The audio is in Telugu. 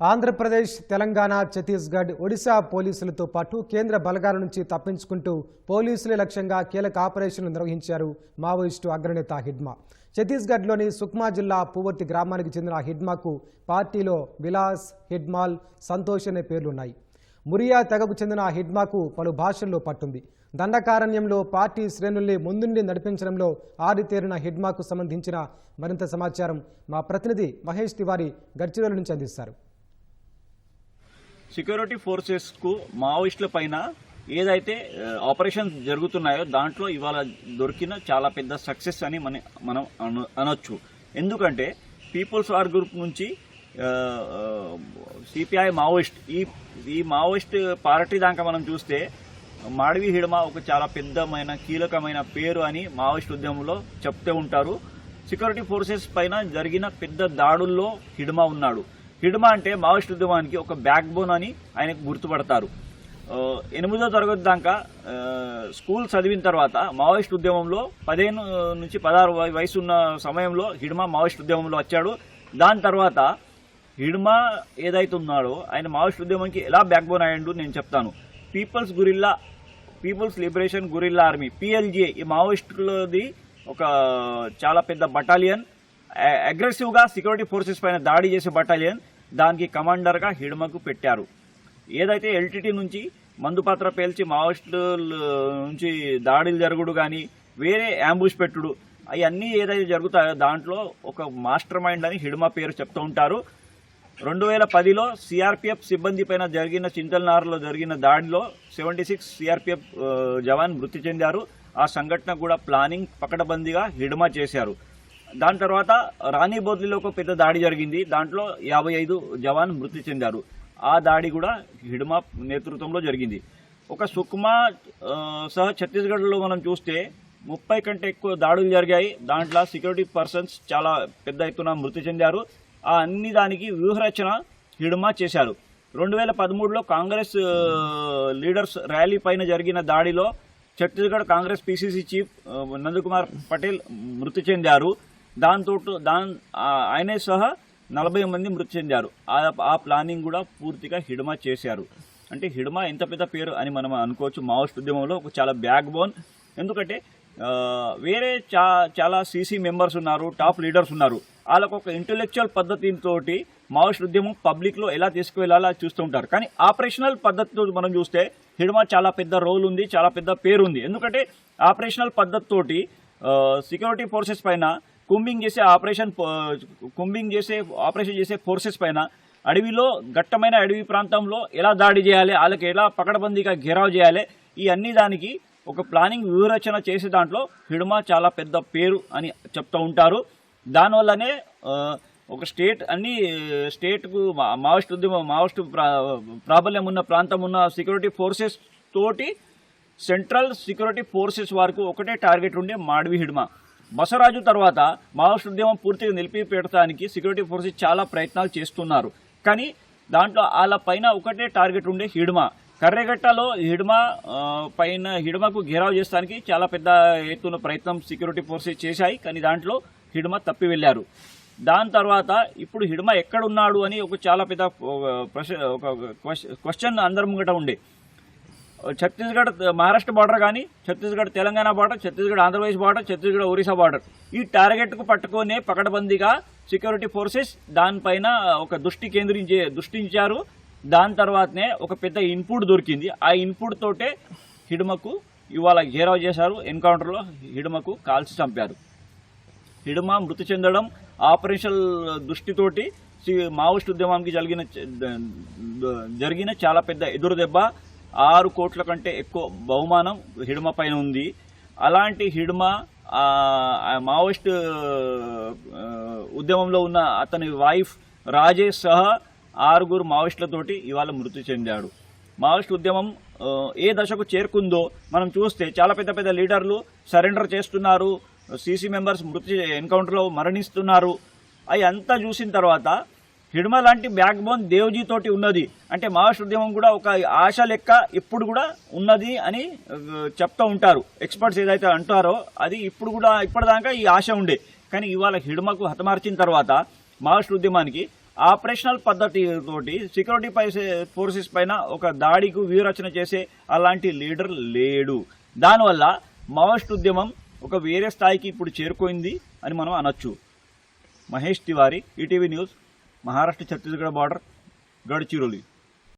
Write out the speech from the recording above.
ఆంధ్రప్రదేశ్ తెలంగాణ ఛత్తీస్గఢ్ ఒడిశా పోలీసులతో పాటు కేంద్ర బలగాల నుంచి తప్పించుకుంటూ పోలీసులే లక్ష్యంగా కీలక ఆపరేషన్లు నిర్వహించారు మావోయిస్టు అగ్రనేత హిడ్మా. ఛత్తీస్గఢ్లోని సుక్మా జిల్లా పూవర్తి గ్రామానికి చెందిన హిడ్మాకు పార్టీలో విలాస్ హిడ్మాల్ సంతోష్ అనే పేర్లున్నాయి. మురియా తెగకు చెందిన హిడ్మాకు పలు భాషల్లో పట్టుంది. దండకారణ్యంలో పార్టీ శ్రేణుల్ని ముందుండి నడిపించడంలో ఆరితేరిన హిడ్మాకు సంబంధించిన మరింత సమాచారం మా ప్రతినిధి మహేష్ తివారి గడ్చిరోలు నుంచి అందిస్తారు. సెక్యూరిటీ ఫోర్సెస్కు మావోయిస్టుల పైన ఏదైతే ఆపరేషన్స్ జరుగుతున్నాయో దాంట్లో ఇవాళ దొరికిన చాలా పెద్ద సక్సెస్ అని మన మనం అను అనొచ్చు. ఎందుకంటే పీపుల్స్ వార్ గ్రూప్ నుంచి సిపిఐ మావోయిస్ట్ ఈ ఈ మావోయిస్ట్ పార్టీ దాకా మనం చూస్తే మాడవి హిడమ ఒక చాలా పెద్దమైన కీలకమైన పేరు అని మావోయిస్ట్ ఉద్యమంలో చెప్తూ ఉంటారు. సెక్యూరిటీ ఫోర్సెస్ పైన జరిగిన పెద్ద దాడుల్లో హిడమ ఉన్నాడు. హిడమ అంటే మావోయిస్ట్ ఉద్యమానికి ఒక బ్యాక్ బోన్ అని ఆయనకు గుర్తుపడతారు. ఎనిమిదో తరగతి దాకా స్కూల్ చదివిన తర్వాత మావోయిస్ట్ ఉద్యమంలో పదిహేను నుంచి పదహారు వయసు ఉన్న సమయంలో హిడ్మా మావోయిస్ట్ ఉద్యమంలో వచ్చాడు. దాని తర్వాత హిడ్మా ఏదైతే ఉన్నాడో ఆయన మావోయిస్ట్ ఉద్యమానికి ఎలా బ్యాక్ బోన్ అయ్యాడు నేను చెప్తాను. People's guerrilla people's liberation guerrilla army PLJ ఈ మావోయిస్టులది ఒక చాలా పెద్ద బటాలియన్. అగ్రెసివ్గా సెక్యూరిటీ ఫోర్సెస్ పైన దాడి చేసే బటాలియన్. దానికి కమాండర్గా హిడ్మకు పెట్టారు. ఏదైతే ఎల్టీటీ నుంచి మందుపాత్ర పేల్చి మావోయిస్టుల నుంచి దాడులు జరుగుడు కానీ వేరే అంబుష్ పెట్టుడు అవన్నీ ఏదైతే జరుగుతాయో దాంట్లో ఒక మాస్టర్ మైండ్ అని హిడ్మా పేరు చెప్తూ ఉంటారు. రెండు వేల పదిలో సిఆర్పిఎఫ్ సిబ్బంది పైన జరిగిన చింతల్నారులో జరిగిన దాడిలో సెవెంటీ సిక్స్ సిఆర్పిఎఫ్ జవాన్ మృతి చెందారు. ఆ సంఘటన కూడా ప్లానింగ్ పకడబందీగా హిడ్మా చేశారు. దాని తర్వాత రాణి బోద్లిలో ఒక పెద్ద దాడి జరిగింది. దాంట్లో యాభై ఐదు జవాన్ మృతి చెందారు. ఆ దాడి కూడా హిడ్మా నేతృత్వంలో జరిగింది. ఒక సుక్మా సహా ఛత్తీస్గఢ్లో మనం చూస్తే ముప్పై కంటే ఎక్కువ దాడులు జరిగాయి. దాంట్లో సెక్యూరిటీ పర్సన్స్ చాలా పెద్ద ఎత్తున మృతి చెందారు. ఆ అన్ని దానికి వ్యూహరచన హిడ్మా చేశారు. రెండు వేల పదమూడులో కాంగ్రెస్ లీడర్స్ ర్యాలీ పైన జరిగిన దాడిలో ఛత్తీస్గఢ్ కాంగ్రెస్ పిసిసి చీఫ్ నందకుమార్ పటేల్ మృతి చెందారు. దాంతో దాని ఆయనే సహా నలభై మంది మృతి చెందారు. ఆ ప్లానింగ్ కూడా పూర్తిగా హిడ్మా చేశారు. అంటే హిడ్మా ఎంత పెద్ద పేరు అని మనం అనుకోవచ్చు. మావోస్ట్ ఉద్యమంలో ఒక చాలా బ్యాక్ బోన్ ఎందుకంటే వేరే చా చాలా సీసీ మెంబర్స్ ఉన్నారు టాప్ లీడర్స్ ఉన్నారు. వాళ్ళకు ఒక ఇంటెలెక్చువల్ పద్ధతితోటి మావోయిస్ట్ ఉద్యమం పబ్లిక్లో ఎలా తీసుకువెళ్ళాలో చూస్తూ ఉంటారు. కానీ ఆపరేషనల్ పద్ధతితో మనం చూస్తే హిడ్మా చాలా పెద్ద రోల్ ఉంది చాలా పెద్ద పేరు ఉంది ఎందుకంటే ఆపరేషనల్ పద్ధతితోటి సెక్యూరిటీ ఫోర్సెస్ పైన కుంబింగ్ చేసే ఆపరేషన్ కుంబింగ్ చేసే ఆపరేషన్ చేసే ఫోర్సెస్ పైన అడవిలో గట్టమైన అడవి ప్రాంతంలో ఎలా దాడి చేయాలి వాళ్ళకి ఎలా పకడబందీగా ఘెరావ్ చేయాలి ఈ అన్ని దానికి ఒక ప్లానింగ్ వ్యూహరచన చేసే దాంట్లో హిడుమా చాలా పెద్ద పేరు అని చెప్తూ ఉంటారు. దానివల్లనే ఒక స్టేట్ అన్ని స్టేట్కు మా- మావోయిస్ట్ ఉద్యమం ప్రా- ప్రాబల్యం ఉన్న ప్రాంతం ఉన్న సెక్యూరిటీ ఫోర్సెస్ తోటి సెంట్రల్ సెక్యూరిటీ ఫోర్సెస్ వరకు ఒకటే టార్గెట్ ఉండే మాడవి హిడ్మా. బసరాజు తర్వాత మావోయిస్ట్ ఉద్యమం పూర్తిగా నిలిపి పెట్టడానికి సెక్యూరిటీ ఫోర్సెస్ చాలా ప్రయత్నాలు చేస్తున్నారు. కానీ దాంట్లో వాళ్ళ పైన ఒకటే టార్గెట్ ఉండే హిడ్మా. కర్రెగట్టలో హిడ్మా పైన హిడ్మాకు ఘెరావ్ చేస్తానికి చాలా పెద్ద ఎత్తున ప్రయత్నం సెక్యూరిటీ ఫోర్సెస్ చేశాయి. కానీ దాంట్లో హిడ్మా తప్పి వెళ్ళారు. దాని తర్వాత ఇప్పుడు హిడ్మా ఎక్కడున్నాడు అని ఒక చాలా పెద్ద ఒక ప్రశ్న ఒక క్వశ్చన్ అందరి ముంగట ఉండే. ఛత్తీస్గఢ్ మహారాష్ట్ర బార్డర్ కానీ Chhattisgarh Telangana border Chhattisgarh Andhra Pradesh border Chhattisgarh Orissa border. ఈ టార్గెట్కు పట్టుకునే పకడబందీగా సెక్యూరిటీ ఫోర్సెస్ దానిపైన ఒక దృష్టి కేంద్రించే దృష్టించారు. దాని తర్వాతనే ఒక పెద్ద ఇన్పుట్ దొరికింది. ఆ ఇన్పుట్ తోటే హిడుమకు ఇవాళ ఘేరావ్ చేశారు. ఎన్కౌంటర్లో హిడుమకు కాల్చి చంపారు. హిడుమ మృతి చెందడం ఆపరేషన్ దృష్టితోటి సి- మావోయిస్ట్ ఉద్యమానికి జరిగిన జరిగిన చాలా పెద్ద ఎదురు దెబ్బ ఆరు కోట్ల కంటే ఎక్కువ బహుమానం హిడ్మ పైన ఉంది. అలాంటి హిడ్మా మావోయిస్ట్ ఉద్యమంలో ఉన్న అతని వైఫ్ రాజేష్ సహా ఆరుగురు మావోయిస్టులతోటి ఇవాళ మృతి చెందాడు. మావోయిస్ట్ ఉద్యమం ఏ దశకు చేరుకుందో మనం చూస్తే చాలా పెద్ద పెద్ద లీడర్లు సరెండర్ చేస్తున్నారు. సీసీ మెంబర్స్ మృతి ఎన్కౌంటర్లో మరణిస్తున్నారు. అవి అంతా చూసిన తర్వాత హిడ్మ లాంటి బ్యాక్ బోన్ దేవ్జీ తోటి ఉన్నది. అంటే మావోయిస్ట్ ఉద్యమం కూడా ఒక ఆశ లెక్క ఇప్పుడు కూడా ఉన్నది అని చెప్తూ ఉంటారు. ఎక్స్పర్ట్స్ ఏదైతే అంటారో అది ఇప్పుడు కూడా ఇప్పటిదాకా ఈ ఆశ ఉండే. కానీ ఇవాళ హిడ్మకు హతమార్చిన తర్వాత మావోయిస్ట్ ఉద్యమానికి ఆపరేషనల్ పద్ధతి తోటి సెక్యూరిటీ పై ఫోర్సెస్ పైన ఒక దాడికి వ్యూరచన చేసే అలాంటి లీడర్ లేడు. దానివల్ల మావోయిస్ట్ ఉద్యమం ఒక వేరే స్థాయికి ఇప్పుడు చేరుకోయింది అని మనం అనొచ్చు. Mahesh Tiwari ETV news Maharashtra Chhattisgarh border Gadchiroli